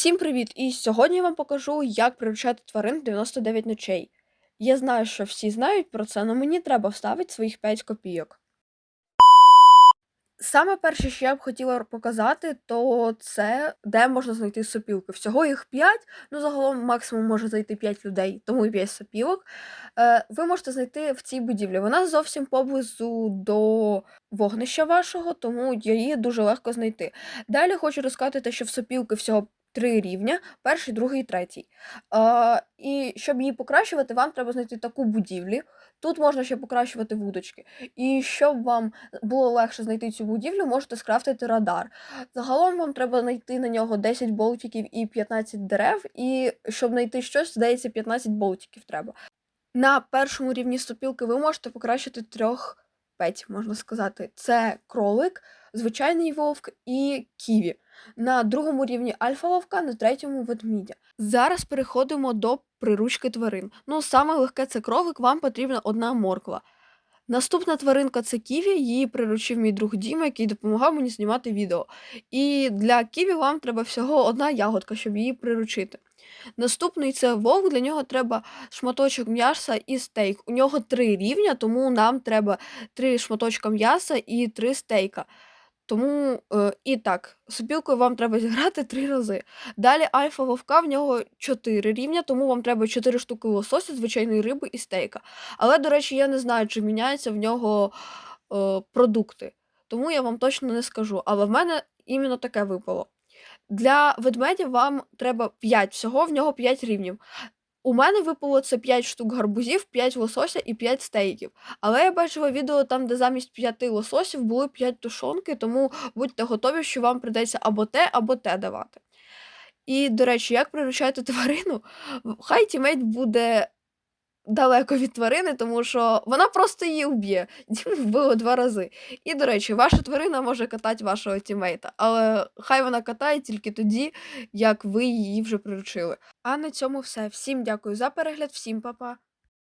Всім привіт! І сьогодні я вам покажу, як приручати тварин 99 ночей. Я знаю, що всі знають про це, але мені треба вставити своїх 5 копійок. Саме перше, що я б хотіла показати, то це де можна знайти сопілки. Всього їх 5, ну загалом максимум може зайти 5 людей, тому і 5 сопілок. Е, ви можете знайти в цій будівлі. Вона зовсім поблизу до вогнища вашого, тому її дуже легко знайти. Далі хочу розказати, те, що в сопілки всього три рівня: перший, другий, третій. Е, і щоб її покращувати, вам треба знайти таку будівлю. Тут можна ще покращувати вудочки. І щоб вам було легше знайти цю будівлю, можете скрафтити радар. Загалом вам треба знайти на нього 10 болтиків і 15 дерев, і щоб знайти щось, здається, 15 болтиків треба. На першому рівні сопілки ви можете покращити трьох петь, можна сказати. Це кролик, звичайний вовк і ківі. На другому рівні альфа вовка, на третьому ведмідя. Зараз переходимо до приручки тварин. Ну, саме легке це кролик, вам потрібна одна морква. Наступна тваринка це Ківі, її приручив мій друг Діма, який допомагав мені знімати відео. І для Ківі вам треба всього одна ягодка, щоб її приручити. Наступний це вовк, для нього треба шматочок м'яса і стейк. У нього три рівня, тому нам треба три шматочка м'яса і три стейка. Тому е, і так, сопілкою вам треба зіграти три рази. Далі альфа вовка в нього 4 рівня, тому вам треба 4 штуки лосося, звичайної риби і стейка. Але, до речі, я не знаю, чи міняються в нього е, продукти. Тому я вам точно не скажу. Але в мене іменно таке випало. Для ведмедя вам треба 5 всього, в нього 5 рівнів. У мене випало це 5 штук гарбузів, 5 лосося і 5 стейків. Але я бачила відео там, де замість 5 лососів були 5 тушонки, тому будьте готові, що вам придеться або те, або те давати. І, до речі, як приручати тварину, хай тімейт буде далеко від тварини, тому що вона просто її вб'є. Діму вбило два рази. І, до речі, ваша тварина може катати вашого тімейта, але хай вона катає тільки тоді, як ви її вже приручили. А на цьому все. Всім дякую за перегляд, всім па-па.